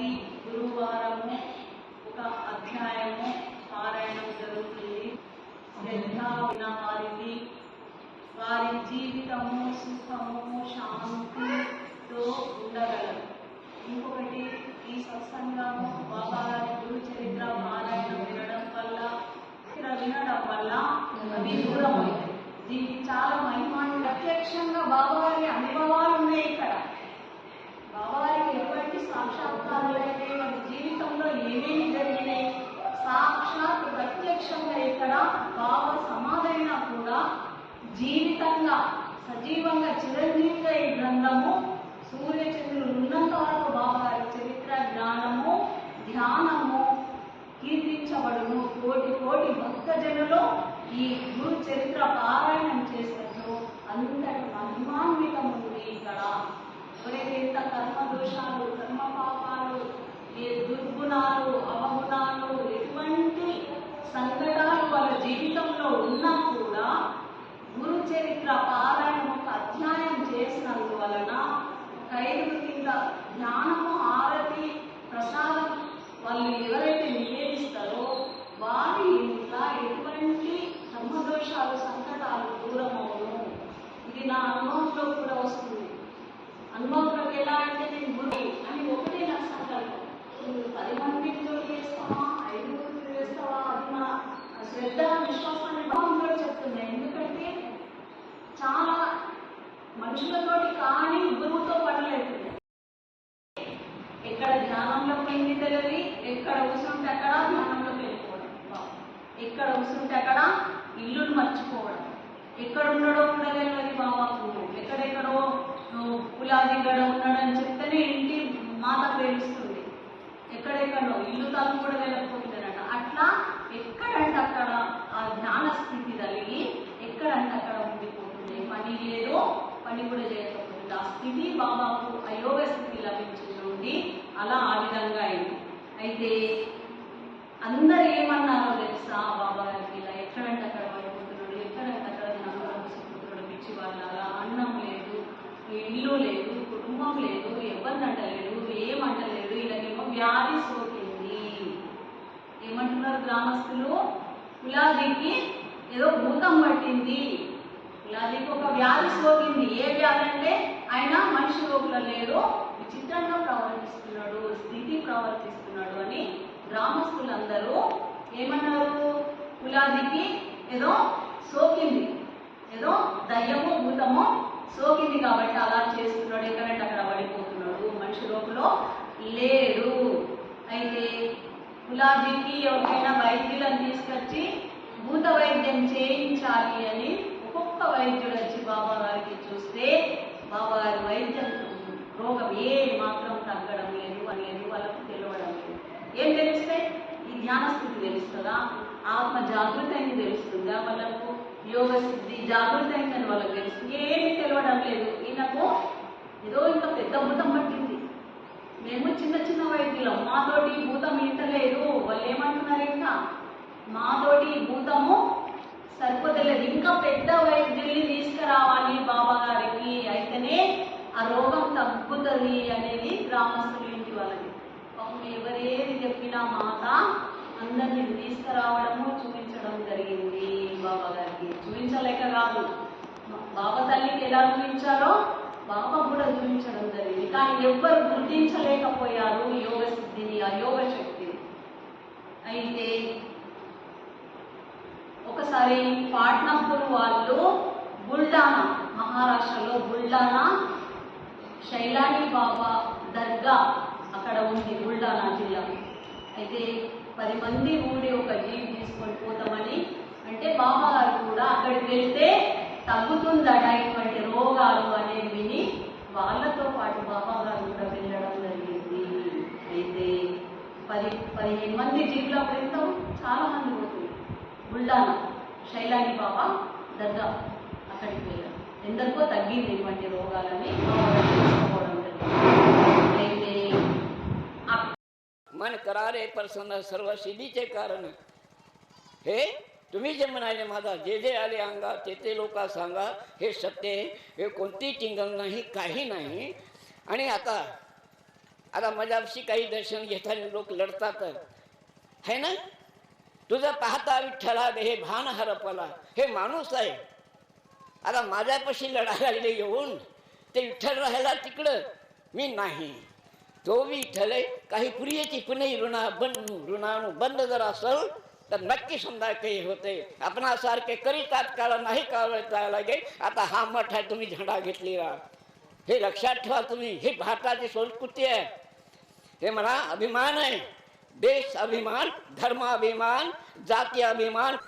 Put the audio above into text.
ప్రతి గురువారము ఒక అధ్యాయము పారాయణం జరుగుతుంది. శ్రద్ధ ఉన్న వారిని వారి జీవితము సుఖము శాంతితో ఉండగలరు ఇంకొకటి ఈ సత్సంగము బాబా గారి గురు చరిత్ర పారాయణం వినడం వల్ల వినడం వల్ల అది దూరం దీనికి చాలా మహిమాన్ని ప్రత్యక్షంగా బాబా గారి అనుభవాలు ఉన్నాయి ఇక్కడ బాబావారికి ఎటువంటి సాక్షాత్కారాలు అయితే మన జీవితంలో ఏమేమి జరిగినాయి సాక్షాత్ ప్రత్యక్షంగా ఇక్కడ భావ సమాధైనా కూడా జీవితంగా సజీవంగా చిరంజీవిగా ఈ గ్రంథము సూర్యచంద్రులు ఉన్నంత వరకు బాబా గారి చరిత్ర జ్ఞానము ధ్యానము కీర్తించబడును. కోటి కోటి భక్తజనులు ఈ గురు చరిత్ర పారాయణం చేసినట్లు అంతటి మహిమాన్వితం ఉంది ఇక్కడ. ఎవరైతే ఇంత కర్మ దోషాలు కర్మ పాపాలు ఏ దుర్గుణాలు అవగుణాలు ఎటువంటి సంకటాలు వాళ్ళ జీవితంలో ఉన్నా కూడా గురు చరిత్ర పారాయణ ఒక అధ్యాయం చేసినందువలన ఒక కింద జ్ఞానము ఆరతి ప్రసాదం వాళ్ళు ఎవరైతే నివేదిస్తారో వారి ఇంట్లో ఎటువంటి కర్మదోషాలు సంకటాలు దూరం అవును ఇది నా అనుభవంలో కూడా వస్తుంది. అనుభవంలోకి ఎలా అంటే నేను గురి అని ఒకటే నా సంకల్పం నువ్వు పది మందితో చేస్తావా ఐదుగురితో చేస్తావా అది నా శ్రద్ధ విశ్వాసాన్ని అనుభవంలో చెప్తున్నా ఎందుకంటే చాలా మనుషులతోటి కానీ గురువుతో పడలేదు ఎక్కడ ధ్యానంలో పోయింది తెలియదు ఎక్కడ కూర్చుంటే అక్కడ ధ్యానంలోకి వెళ్ళిపోవడం ఎక్కడ కూర్చుంటే అక్కడ ఇల్లును మర్చిపోవడం ఎక్కడ ఉన్నాడో కూడా తెలియదు బాబాకు ఎక్కడెక్కడో పులాది పులాదిగడ ఉన్నాడని చెప్తేనే ఇంటి ఎక్కడెక్కడో ఇల్లు తలుపు కూడా వెళ్ళకపోతుందనట అట్లా ఎక్కడంటే అక్కడ ఆ జ్ఞాన స్థితి కలిగి ఎక్కడంటే అక్కడ ఉండిపోతుంది పని లేదు పని కూడా చేయకపోతుంది ఆ స్థితి బాబాకు అయోగ స్థితి లభించింది నుండి అలా ఆ విధంగా అయింది. అయితే అందరు ఏమన్నారో తెలుసా? బాబా గారికి ఇలా ఎక్కడంటే అక్కడ పడిపోతున్నాడు ఎక్కడంటే అక్కడ నమ్మకం పిచ్చి వాళ్ళ అన్నం లేదు ఇల్లు లేదు కుటుంబం లేదు ఎవరినంటలేడు ఏమంటలేడు ఇలాగేమో వ్యాధి సోకింది గ్రామస్తులు కులాదికి ఏదో భూతం పట్టింది. కులాదికి ఒక వ్యాధి సోకింది. ఏ వ్యాధి అంటే ఆయన మనిషి లోపల లేడు విచిత్రంగా ప్రవర్తిస్తున్నాడు స్థితి ప్రవర్తిస్తున్నాడు అని గ్రామస్తులందరూ ఏమన్నారు? కులాదికి ఏదో సోకింది. ఏదో దయ్యము భూతము సోకింది కాబట్టి అలా చేస్తున్నాడు. ఎక్కడంటే అక్కడ పడిపోతున్నాడు. మనిషి లోపల లేడు. అయితే కులాజీకి ఎవరికైనా వైద్యులను తీసుకొచ్చి భూత వైద్యం చేయించాలి అని ఒక్కొక్క వైద్యుడు వచ్చి బాబా గారికి చూస్తే బాబా గారి వైద్యం రోగం ఏ మాత్రం తగ్గడం లేదు అని లేదు వాళ్ళకు తెలియడం లేదు. ఏం తెలిస్తే ఈ ధ్యానస్థితి తెలుస్తుందా? ఆత్మ జాగృతి అయింది తెలుస్తుందా వాళ్ళకు? యోగ సిద్ధి జాగృతి అయిందని వాళ్ళకి తెలుస్తుంది? ఏమీ తెలియడం లేదు. ఈయనకు ఏదో ఇంకా పెద్ద భూతం పట్టింది. మేము చిన్న చిన్న వైద్యులం మాతోటి భూతం ఈతలేదు వాళ్ళు ఏమంటున్నారు ఇంకా? మాతోటి భూతము సరిపోతలేదు. ఇంకా పెద్ద వైద్యుల్ని తీసుకురావాలి బాబా గారికి అయితేనే ఆ రోగం తగ్గుతుంది అనేది గ్రామస్తులు ఇంటి వాళ్ళకి. పాపం ఎవరేది చెప్పినా మాత అందరిని తీసుకురావడము చూపించడం జరిగింది బాబా గారికి చూపించలేక కాదు. బాబా తల్లికి ఎలా చూపించాలో బాబా కూడా చూపించడం జరిగింది. కానీ ఎవ్వరు గుర్తించలేకపోయారు యోగ సిద్ధిని ఆ యోగ శక్తి అయితే ఒకసారి పాట్నాపూర్ వాళ్ళు బుల్డానా మహారాష్ట్రలో బుల్డానా శైలాని బాబా దర్గా అక్కడ ఉంది బుల్డానా జిల్లా. అయితే పది మంది ఊరి ఒక జీవి తీసుకొని పోతామని అంటే బాబా గారు కూడా అక్కడికి వెళ్తే తగ్గుతుందట ఇటువంటి రోగాలు అనేవి విని వాళ్ళతో పాటు బాబా గారు కూడా వెళ్ళడం జరిగింది. అయితే పది పదిహేను మంది జీపులో వెళ్తాం చాలా మంది పోతుంది బుల్డానా శైలాని బాబా దర్గా అక్కడికి వెళ్ళాం ఎందరికో తగ్గింది ఇటువంటి రోగాలని బాబా గారు తెలుసుకోవడం జరిగింది అయితే ఆ मन करारे प्रसन्न सर्व सिद्धीचे कारण हे तुम्ही जे म्हणाले माझा जे जे आले अंगा ते ते लोक सांगा हे सत्य आहे हे कोणती टिंगल नाही काही नाही आणि आता आता मजापशी काही दर्शन घेताना लोक लढतात. है ना? तुझं पाहता विठ्ठला हे भान हरपला. हे माणूस आहे. आता माझ्यापाशी लढायला लागले येऊन. ते विठ्ठल राहायला तिकडं. मी नाही. तो विठ्ठल आहे. काही प्रियची पुणे ऋणा बंद ऋणाणू बंद जर असल तर नक्की समजा काही होते. आपणासारखे करी तात्काळ नाही काळ लागे आता हा मठ आहे तुम्ही झेंडा घेतलेला. हे लक्षात ठेवा तुम्ही. ही भारताची संस्कृती आहे. हे मला अभिमान है। देश अभिमान धर्म अभिमान जाती अभिमान।